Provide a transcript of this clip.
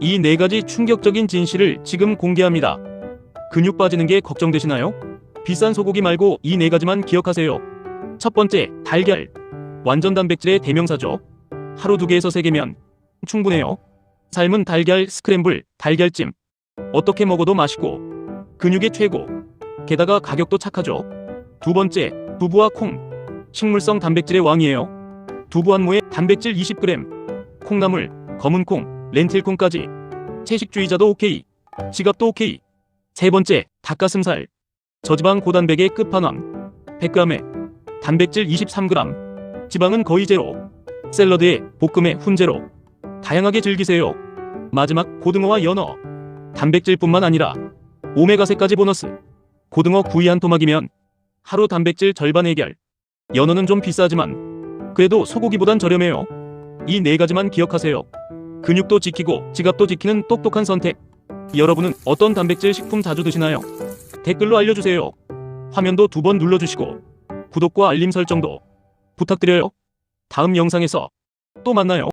이 네 가지 충격적인 진실을 지금 공개합니다. 근육 빠지는 게 걱정되시나요? 비싼 소고기 말고 이 네 가지만 기억하세요. 첫 번째, 달걀. 완전 단백질의 대명사죠. 하루 두 개에서 세 개면 충분해요. 삶은 달걀 스크램블, 달걀찜. 어떻게 먹어도 맛있고 근육의 최고. 게다가 가격도 착하죠. 두 번째, 두부와 콩. 식물성 단백질의 왕이에요. 두부 한 모에 단백질 20g. 콩나물, 검은 콩, 렌틸콩까지. 채식주의자도 오케이. 지갑도 오케이. 세 번째, 닭가슴살. 저지방 고단백의 끝판왕. 100g에 단백질 23g. 지방은 거의 제로. 샐러드에 볶음에 훈제로. 다양하게 즐기세요. 마지막 고등어와 연어. 단백질뿐만 아니라 오메가3까지 보너스. 고등어 구이 한 토막이면 하루 단백질 절반 해결. 연어는 좀 비싸지만 그래도 소고기보단 저렴해요. 이 네 가지만 기억하세요. 근육도 지키고 지갑도 지키는 똑똑한 선택. 여러분은 어떤 단백질 식품 자주 드시나요? 댓글로 알려주세요. 화면도 두 번 눌러주시고 구독과 알림 설정도 부탁드려요. 다음 영상에서 또 만나요.